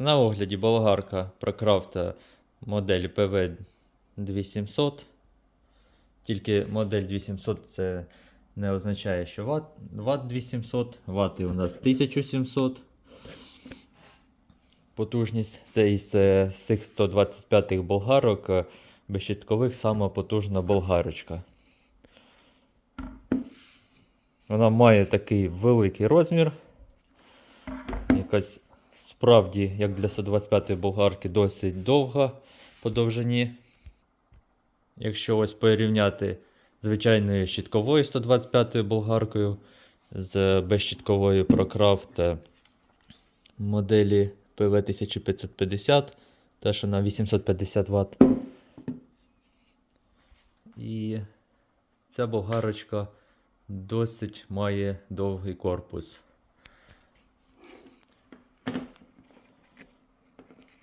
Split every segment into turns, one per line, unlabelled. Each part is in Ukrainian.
На огляді болгарка ProCraft модель PV2700. Тільки модель 2700 це не означає, що ват, ват 2700, вати у нас 1700. Потужність це із е, цих 125 болгарок е, безщиткових сама потужна болгарочка. Вона має такий великий розмір. Якась справді, як для 125-ї болгарки, досить довга по довжині. Якщо ось порівняти звичайною щитковою 125-ю болгаркою з безщитковою ProCraft моделі PV1550, та що на 850 Вт. І ця болгарочка досить має довгий корпус.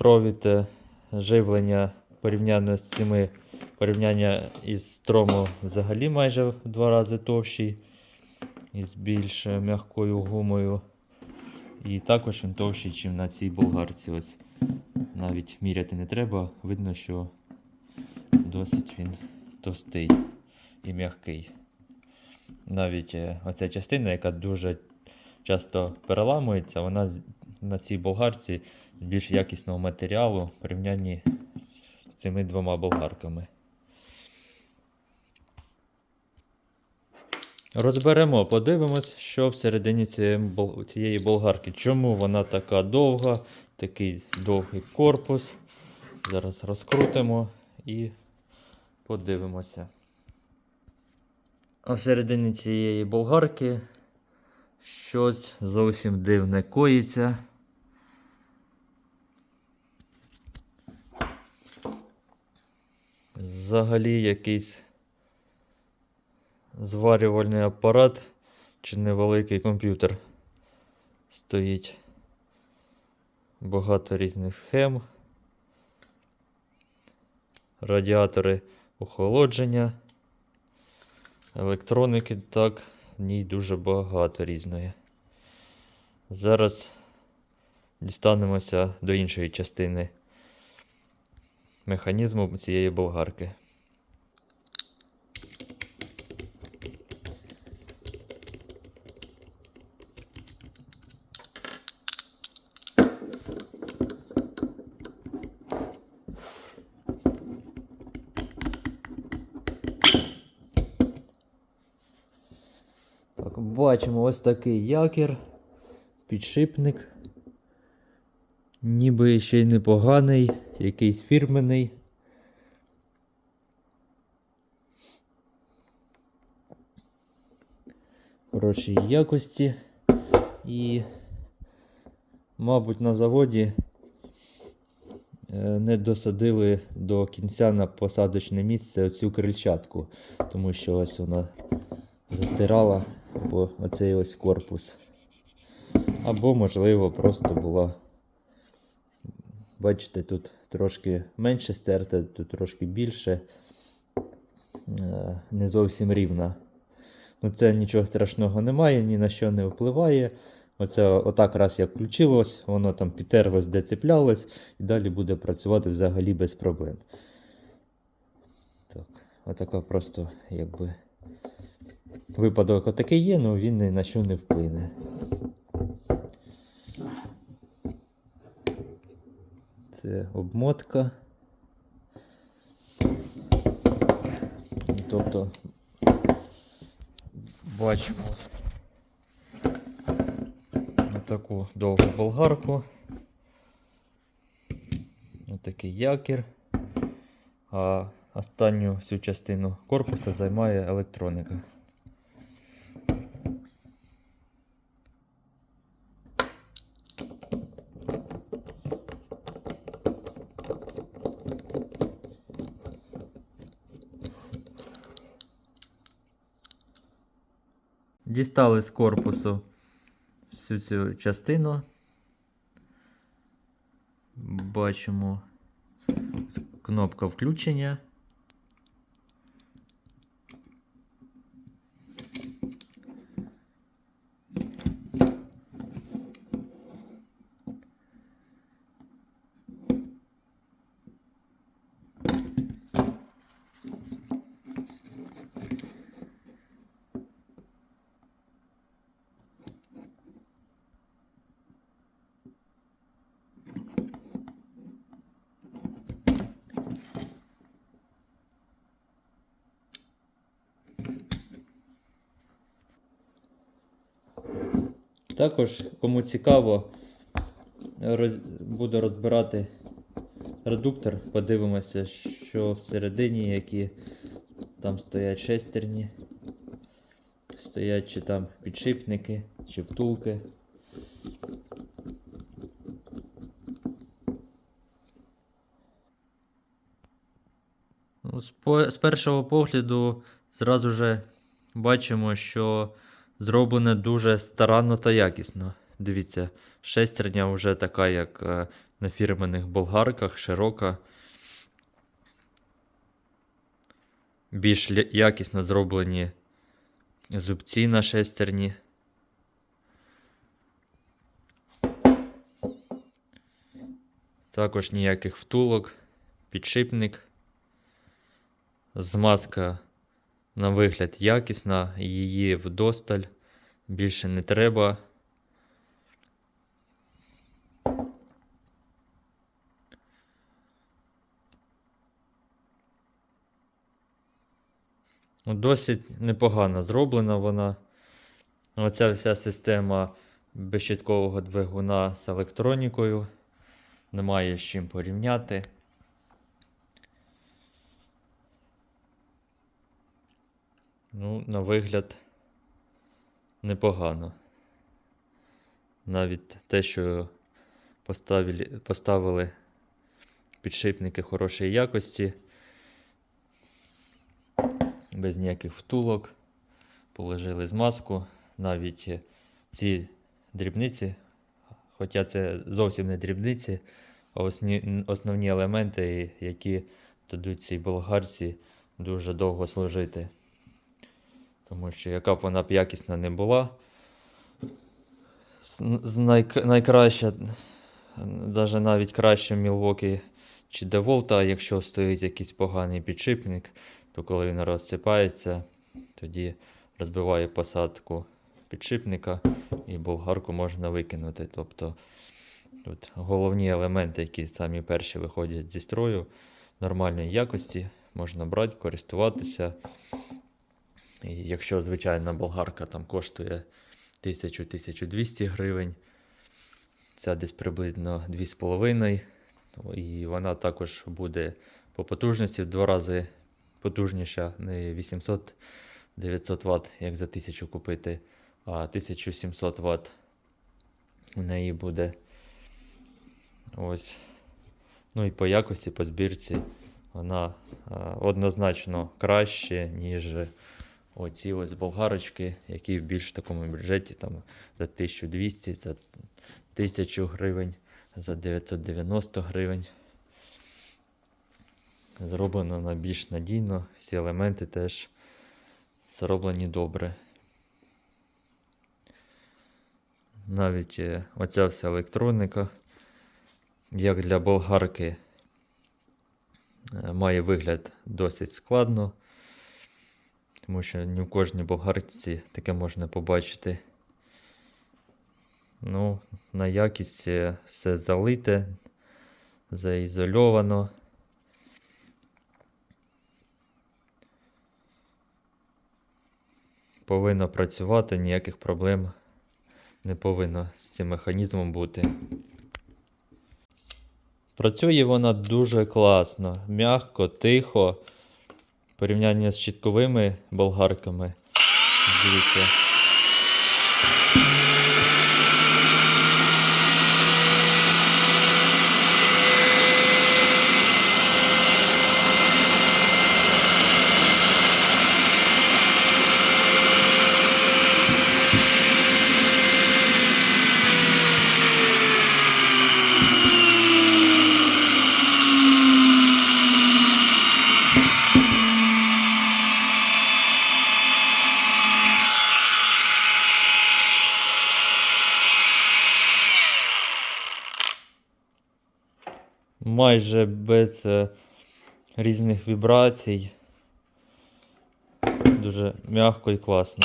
Провід живлення порівняно з цими порівняння із строму взагалі майже в два рази товщий із більш е, м'якою гумою. І також він товщий, ніж на цій болгарці. Ось навіть міряти не треба, видно, що досить він товстий і м'який. Навіть е, оця частина, яка дуже часто переламується, вона на цій болгарці з більш якісного матеріалу в порівнянні з цими двома болгарками. Розберемо, подивимось, що всередині цієї, болгарки. Чому вона така довга, такий довгий корпус. Зараз розкрутимо і подивимося. А всередині цієї болгарки щось зовсім дивне коїться. Взагалі якийсь зварювальний апарат чи невеликий комп'ютер стоїть. Багато різних схем. Радіатори охолодження. Електроніки так, в ній дуже багато різної. Зараз дістанемося до іншої частини механізму цієї болгарки. Бачимо ось такий якір, підшипник. Ніби ще й непоганий, якийсь фірменний. Хорошій якості. І, мабуть, на заводі е, не досадили до кінця на посадочне місце оцю крильчатку, тому що ось вона затирала або оцей ось корпус. Або, можливо, просто була. Бачите, тут трошки менше стерта, тут трошки більше. Е, Не зовсім рівна. Ну, це нічого страшного немає, ні на що не впливає. Оце отак раз як включилось, воно там підтерлось, де цеплялось, і далі буде працювати взагалі без проблем. Так, отака просто якби. Випадок отакий є, але він ні на що не вплине. Це обмотка. Тобто бачимо таку довгу болгарку. Отакий якір. А останню всю частину корпусу займає електроніка. Дістали з корпусу всю цю частину. Бачимо кнопка включення. Також, кому цікаво, роз... буду розбирати редуктор, подивимося, що всередині, які там стоять шестерні, стоять чи там підшипники, чи втулки. Ну, з, першого погляду зразу же бачимо, що зроблене дуже старанно та якісно. Дивіться, шестерня вже така, як е, на фірменних болгарках, широка. Більш якісно зроблені зубці на шестерні. Також ніяких втулок, підшипник. Змазка на вигляд якісна, її вдосталь, більше не треба. Ну, Досить непогано зроблена вона. Оця вся система безщиткового двигуна з електронікою. Немає з чим порівняти. Ну, на вигляд непогано. Навіть те, що поставили, поставили підшипники хорошої якості, без ніяких втулок, положили змазку, навіть ці дрібниці, хоча це зовсім не дрібниці, а основні елементи, які дадуть цій болгарці дуже довго служити. Тому що яка б вона б якісна не була, найк- найкраща, навіть навіть краще Milwaukee чи DeWalt, а якщо стоїть якийсь поганий підшипник, то коли він розсипається, тоді розбиває посадку підшипника і болгарку можна викинути. Тобто тут головні елементи, які самі перші виходять зі строю, нормальної якості, можна брати, користуватися. І якщо звичайна болгарка там коштує 1000-1200 гривень, ця десь приблизно 2,5. то І вона також буде по потужності в два рази потужніша, не 800-900 Вт, як за 1000 купити, а 1700 Вт у неї буде. Ось. Ну і по якості, по збірці вона а, однозначно краще, ніж оці ось болгарочки, які в більш такому бюджеті там за 1200, за 1000 гривень, за 990 гривень. Зроблено на більш надійно, всі елементи теж зроблені добре. Навіть е, оця вся електроніка, як для болгарки, е, має вигляд досить складно, тому що не в кожній болгарці таке можна побачити. Ну, на якість все залите, заізольовано. Повинно працювати, ніяких проблем не повинно з цим механізмом бути. Працює вона дуже класно, м'яко, тихо. В порівнянні з чітковими болгарками. Дивіться. Майже без е, різних вібрацій. Дуже м'яко і класно.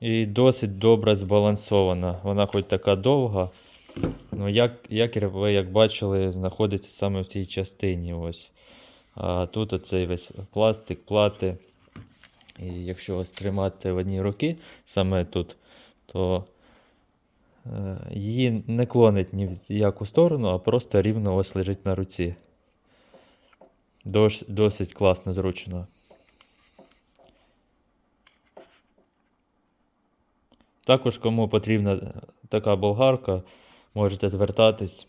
І досить добре збалансована. Вона хоч така довга, ну як, як ви як бачили, знаходиться саме в цій частині. Ось. А тут оцей весь пластик, плати. І якщо ось тримати в одній руки, саме тут, то е, її не клонить ні в яку сторону, а просто рівно ось лежить на руці. Дос, досить класно, зручно. Також, кому потрібна така болгарка, можете звертатись.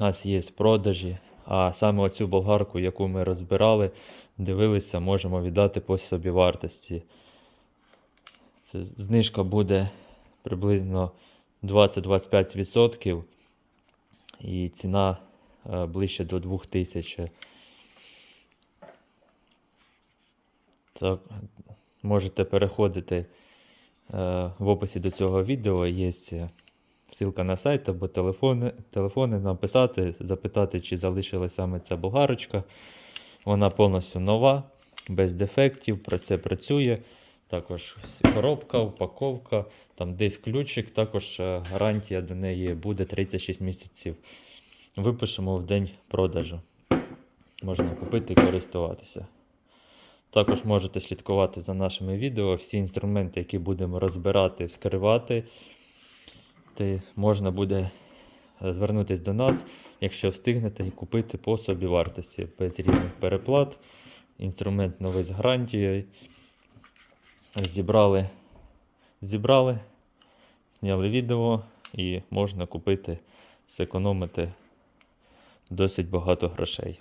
У нас є в продажі. А саме оцю болгарку, яку ми розбирали, дивилися, можемо віддати по собі вартості. Це знижка буде приблизно 20-25%. І ціна е, ближче до 2000. Так, можете переходити е, в описі до цього відео. Є ссылка на сайт або телефони, телефони написати, запитати, чи залишилась саме ця болгарочка. Вона повністю нова, без дефектів, про це працює. Також коробка, упаковка, там десь ключик, також е, гарантія до неї буде 36 місяців. Випишемо в день продажу. Можна купити і користуватися. Також можете слідкувати за нашими відео. Всі інструменти, які будемо розбирати, вскривати, ти можна буде е, звернутися до нас, якщо встигнете і купити по собі вартості без різних переплат. Інструмент новий з гарантією. Зібрали, зібрали, зняли відео і можна купити, зекономити досить багато грошей.